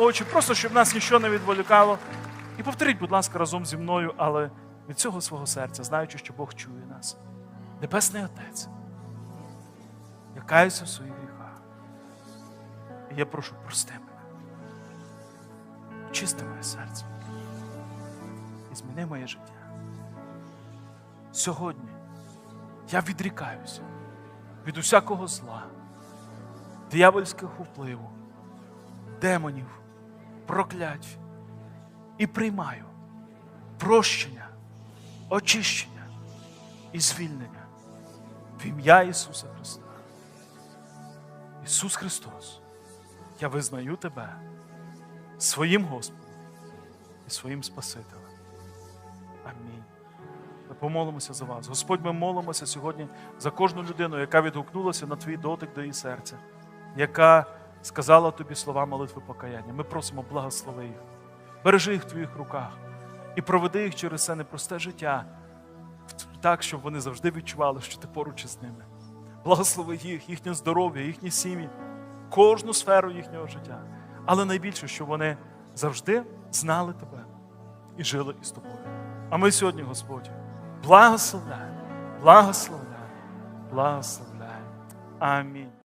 очі, просто щоб нас нічого не відволікало. І повторіть, будь ласка, разом зі мною, але від цього свого серця, знаючи, що Бог чує нас. Небесний Отець. Я каюся в своїх гріхах. І я прошу, прости мене. Очисти моє серце. І зміни моє життя. Сьогодні я відрікаюся від усякого зла, диявольського впливу, демонів, проклять і приймаю прощення, очищення і звільнення в ім'я Ісуса Христа. Ісус Христос, я визнаю Тебе своїм Господом і своїм Спасителем. Амінь. Ми помолимося за вас. Господь, ми молимося сьогодні за кожну людину, яка відгукнулася на твій дотик до її серця, яка сказала тобі слова молитви покаяння. Ми просимо, благослови їх, бережи їх в твоїх руках і проведи їх через це непросте життя, так, щоб вони завжди відчували, що ти поруч із ними. Благослови їх, їхнє здоров'я, їхні сім'ї, кожну сферу їхнього життя. Але найбільше, щоб вони завжди знали тебе і жили із тобою. А ми сьогодні, Господь, благословляємо, благословляємо, благословляємо. Амінь.